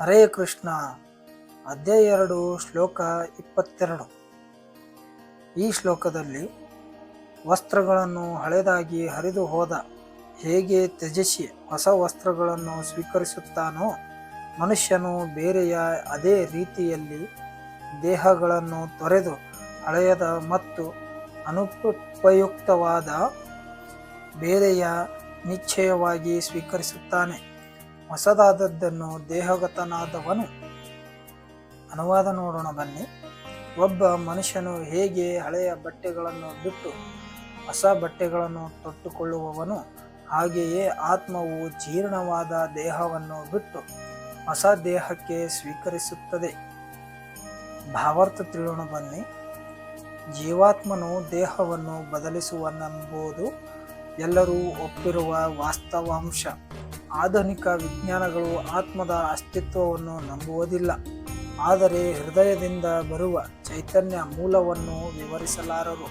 ಹರೇ ಕೃಷ್ಣ. ಅಧ್ಯಾಯ ಎರಡು, ಶ್ಲೋಕ ಇಪ್ಪತ್ತೆರಡು. ಈ ಶ್ಲೋಕದಲ್ಲಿ ವಸ್ತ್ರಗಳನ್ನು ಹಳೆದಾಗಿ ಹರಿದು ಹೋದ ಹೇಗೆ ತ್ಯಜಿಸಿ ಹೊಸ ವಸ್ತ್ರಗಳನ್ನು ಸ್ವೀಕರಿಸುತ್ತಾನೋ ಮನುಷ್ಯನು ಬೇರೆಯ ಅದೇ ರೀತಿಯಲ್ಲಿ ದೇಹಗಳನ್ನು ತೊರೆದು ಹಳೆಯದ ಮತ್ತು ಅನುಪಯುಕ್ತವಾದ ಬೇರೆಯ ನಿಶ್ಚಯವಾಗಿ ಸ್ವೀಕರಿಸುತ್ತಾನೆ. ಹೊಸದಾದದ್ದನ್ನು ದೇಹಗತನಾದವನು. ಅನುವಾದ ನೋಡೋಣ ಬನ್ನಿ. ಒಬ್ಬ ಮನುಷ್ಯನು ಹೇಗೆ ಹಳೆಯ ಬಟ್ಟೆಗಳನ್ನು ಬಿಟ್ಟು ಹೊಸ ಬಟ್ಟೆಗಳನ್ನು ತೊಟ್ಟುಕೊಳ್ಳುವವನು, ಹಾಗೆಯೇ ಆತ್ಮವು ಜೀರ್ಣವಾದ ದೇಹವನ್ನು ಬಿಟ್ಟು ಹೊಸ ದೇಹಕ್ಕೆ ಸ್ವೀಕರಿಸುತ್ತದೆ. ಭಾವಾರ್ಥ ತಿಳೋಣ ಬನ್ನಿ. ಜೀವಾತ್ಮನು ದೇಹವನ್ನು ಬದಲಿಸುವನೆಂಬುದು ಎಲ್ಲರೂ ಒಪ್ಪಿರುವ ವಾಸ್ತವಾಂಶ. ಆಧುನಿಕ ವಿಜ್ಞಾನಗಳು ಆತ್ಮದ ಅಸ್ತಿತ್ವವನ್ನು ನಂಬುವುದಿಲ್ಲ. ಆದರೆ ಹೃದಯದಿಂದ ಬರುವ ಚೈತನ್ಯ ಮೂಲವನ್ನು ವಿವರಿಸಲಾರರು.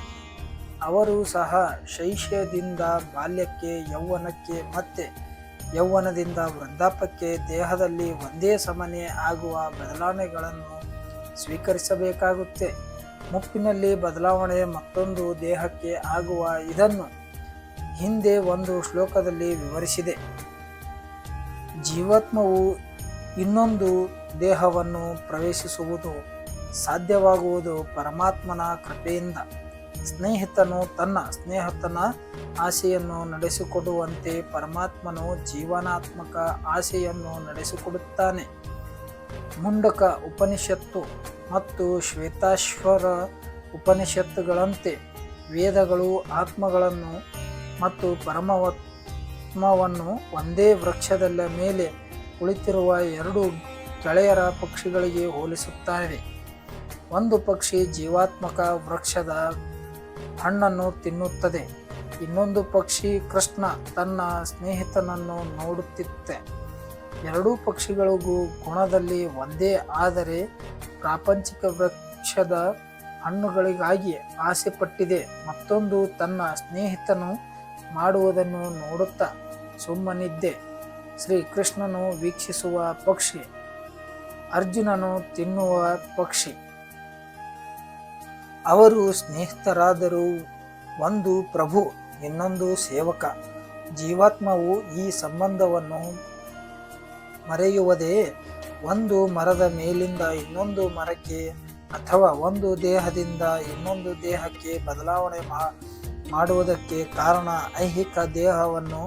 ಅವರು ಸಹ ಶೈಶ್ಯದಿಂದ ಬಾಲ್ಯಕ್ಕೆ, ಯೌವನಕ್ಕೆ ಮತ್ತೆ ಯೌವನದಿಂದ ವೃದ್ಧಾಪಕ್ಕೆ ದೇಹದಲ್ಲಿ ಒಂದೇ ಸಮನೆ ಆಗುವ ಬದಲಾವಣೆಗಳನ್ನು ಸ್ವೀಕರಿಸಬೇಕಾಗುತ್ತೆ. ಮುಪ್ಪಿನಲ್ಲಿ ಬದಲಾವಣೆ ಮತ್ತೊಂದು ದೇಹಕ್ಕೆ ಆಗುವ ಇದನ್ನು ಹಿಂದೆ ಒಂದು ಶ್ಲೋಕದಲ್ಲಿ ವಿವರಿಸಿದೆ. ಜೀವಾತ್ಮವು ಇನ್ನೊಂದು ದೇಹವನ್ನು ಪ್ರವೇಶಿಸುವುದು, ಸಾಧ್ಯವಾಗುವುದು ಪರಮಾತ್ಮನ ಕೃಪೆಯಿಂದ. ಸ್ನೇಹಿತನು ತನ್ನ ಸ್ನೇಹತನ ಆಸೆಯನ್ನು ನಡೆಸಿಕೊಡುವಂತೆ ಪರಮಾತ್ಮನು ಜೀವನಾತ್ಮಕ ಆಸೆಯನ್ನು ನಡೆಸಿಕೊಡುತ್ತಾನೆ. ಮುಂಡಕ ಉಪನಿಷತ್ತು ಮತ್ತು ಶ್ವೇತಾಶ್ವರ ಉಪನಿಷತ್ತುಗಳಂತೆ ವೇದಗಳು ಆತ್ಮಗಳನ್ನು ಮತ್ತು ಪರಮಾತ್ಮವನ್ನು ಒಂದೇ ವೃಕ್ಷದಲ್ಲ ಮೇಲೆ ಕುಳಿತಿರುವ ಎರಡು ಗೆಳೆಯರ ಪಕ್ಷಿಗಳಿಗೆ ಹೋಲಿಸುತ್ತಾರೆ ಒಂದು ಪಕ್ಷಿ ಜೀವಾತ್ಮಕ ವೃಕ್ಷದ ಹಣ್ಣನ್ನು ತಿನ್ನುತ್ತದೆ. ಇನ್ನೊಂದು ಪಕ್ಷಿ ಕೃಷ್ಣ ತನ್ನ ಸ್ನೇಹಿತನನ್ನು ನೋಡುತ್ತಿತ್ತೆ. ಎರಡೂ ಪಕ್ಷಿಗಳಿಗೂ ಗುಣದಲ್ಲಿ ಒಂದೇ, ಆದರೆ ಪ್ರಾಪಂಚಿಕ ವೃಕ್ಷದ ಹಣ್ಣುಗಳಿಗಾಗಿ ಆಸೆಪಟ್ಟಿದೆ. ಮತ್ತೊಂದು ತನ್ನ ಸ್ನೇಹಿತನು ಮಾಡುವುದನ್ನು ನೋಡುತ್ತಾ ಸುಮ್ಮನಿದ್ದೆ. ಶ್ರೀಕೃಷ್ಣನು ವೀಕ್ಷಿಸುವ ಪಕ್ಷಿ, ಅರ್ಜುನನು ತಿನ್ನುವ ಪಕ್ಷಿ. ಅವರು ಸ್ನೇಹಿತರಾದರೂ ಒಂದು ಪ್ರಭು, ಇನ್ನೊಂದು ಸೇವಕ. ಜೀವಾತ್ಮವು ಈ ಸಂಬಂಧವನ್ನು ಮರೆಯುವುದೇ ಒಂದು ಮರದ ಮೇಲಿಂದ ಇನ್ನೊಂದು ಮರಕ್ಕೆ ಅಥವಾ ಒಂದು ದೇಹದಿಂದ ಇನ್ನೊಂದು ದೇಹಕ್ಕೆ ಬದಲಾವಣೆ ಮಾಡುವುದಕ್ಕೆ ಕಾರಣ ಐಹಿಕ ದೇಹವನ್ನು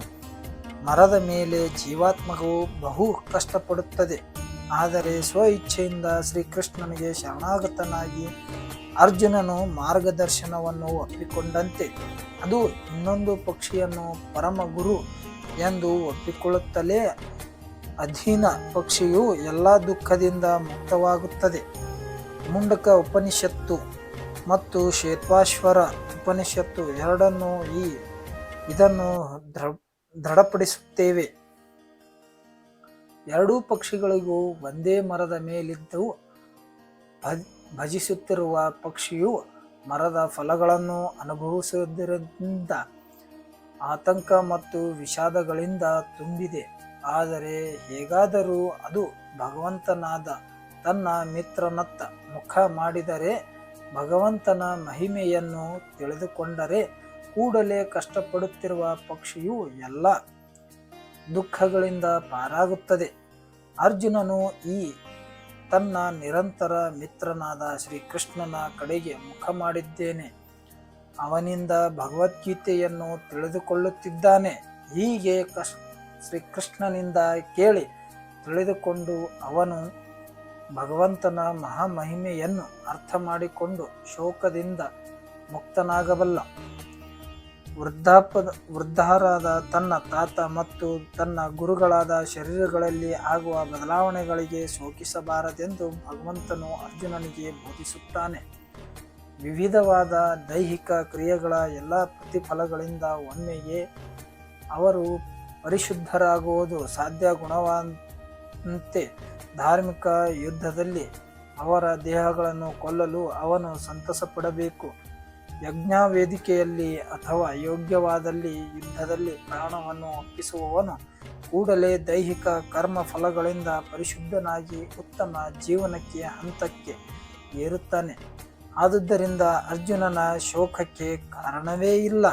ಮರದ ಮೇಲೆ ಜೀವಾತ್ಮಕವು ಬಹು ಕಷ್ಟಪಡುತ್ತದೆ. ಆದರೆ ಸ್ವ ಇಚ್ಛೆಯಿಂದ ಶ್ರೀಕೃಷ್ಣನಿಗೆ ಶರಣಾಗತನಾಗಿ ಅರ್ಜುನನು ಮಾರ್ಗದರ್ಶನವನ್ನು ಒಪ್ಪಿಕೊಂಡಂತೆ, ಅದು ಇನ್ನೊಂದು ಪಕ್ಷಿಯನ್ನು ಪರಮ ಗುರು ಎಂದು ಒಪ್ಪಿಕೊಳ್ಳುತ್ತಲೇ ಅಧೀನ ಪಕ್ಷಿಯು ಎಲ್ಲ ದುಃಖದಿಂದ ಮುಕ್ತವಾಗುತ್ತದೆ. ಮುಂಡಕ ಉಪನಿಷತ್ತು ಮತ್ತು ಶ್ವೇತಾಶ್ವರ ಉಪನಿಷತ್ತು ಎರಡನ್ನು ಈ ಇದನ್ನು ದೃಢಪಡಿಸುತ್ತೇವೆ. ಎರಡೂ ಪಕ್ಷಿಗಳಿಗೂ ಒಂದೇ ಮರದ ಮೇಲಿದ್ದು ಭಜಿಸುತ್ತಿರುವ ಪಕ್ಷಿಯು ಮರದ ಫಲಗಳನ್ನು ಅನುಭವಿಸುವುದರಿಂದ ಆತಂಕ ಮತ್ತು ವಿಷಾದಗಳಿಂದ ತುಂಬಿದೆ. ಆದರೆ ಹೇಗಾದರೂ ಅದು ಭಗವಂತನಾದ ತನ್ನ ಮಿತ್ರನತ್ತ ಮುಖ ಮಾಡಿದರೆ ಭಗವಂತನ ಮಹಿಮೆಯನ್ನು ತಿಳಿದುಕೊಂಡರೆ ಕೂಡಲೇ ಕಷ್ಟಪಡುತ್ತಿರುವ ಪಕ್ಷಿಯು ಎಲ್ಲ ದುಃಖಗಳಿಂದ ಪಾರಾಗುತ್ತದೆ. ಅರ್ಜುನನು ಈ ತನ್ನ ನಿರಂತರ ಮಿತ್ರನಾದ ಶ್ರೀಕೃಷ್ಣನ ಕಡೆಗೆ ಮುಖ ಮಾಡಿದ್ದೇನೆ. ಅವನಿಂದ ಭಗವದ್ಗೀತೆಯನ್ನು ತಿಳಿದುಕೊಳ್ಳುತ್ತಿದ್ದಾನೆ. ಹೀಗೆ ಕಶ್, ಶ್ರೀಕೃಷ್ಣನಿಂದ ಕೇಳಿ ತಿಳಿದುಕೊಂಡು ಅವನು ಭಗವಂತನ ಮಹಾಮಹಿಮೆಯನ್ನು ಅರ್ಥ ಮಾಡಿಕೊಂಡು ಶೋಕದಿಂದ ಮುಕ್ತನಾಗಬಲ್ಲ. ವೃದ್ಧಾಪದ, ವೃದ್ಧರಾದ ತನ್ನ ತಾತ ಮತ್ತು ತನ್ನ ಗುರುಗಳಾದ ಶರೀರಗಳಲ್ಲಿ ಆಗುವ ಬದಲಾವಣೆಗಳಿಗೆ ಶೋಕಿಸಬಾರದೆಂದು ಭಗವಂತನು ಅರ್ಜುನನಿಗೆ ಬೋಧಿಸುತ್ತಾನೆ. ವಿವಿಧವಾದ ದೈಹಿಕ ಕ್ರಿಯೆಗಳ ಎಲ್ಲ ಪ್ರತಿಫಲಗಳಿಂದ ಒಮ್ಮೆಯೇ ಅವರು ಪರಿಶುದ್ಧರಾಗುವುದು ಸಾಧ್ಯ ಗುಣವಂತೆ ಧಾರ್ಮಿಕ ಯುದ್ಧದಲ್ಲಿ ಅವರ ದೇಹಗಳನ್ನು ಕೊಲ್ಲಲು ಅವನು ಸಂತಸಪಡಬೇಕು ಯಜ್ಞ ವೇದಿಕೆಯಲ್ಲಿ ಅಥವಾ ಯೋಗ್ಯವಾದಲ್ಲಿ ಯುದ್ಧದಲ್ಲಿ ಪ್ರಾಣವನ್ನು ಒಪ್ಪಿಸುವವನು ಕೂಡಲೇ ದೈಹಿಕ ಕರ್ಮ ಫಲಗಳಿಂದ ಪರಿಶುದ್ಧನಾಗಿ ಉತ್ತಮ ಜೀವನಕ್ಕೆ ಹಂತಕ್ಕೆ ಏರುತ್ತಾನೆ. ಆದುದರಿಂದ ಅರ್ಜುನನ ಶೋಕಕ್ಕೆ ಕಾರಣವೇ ಇಲ್ಲ.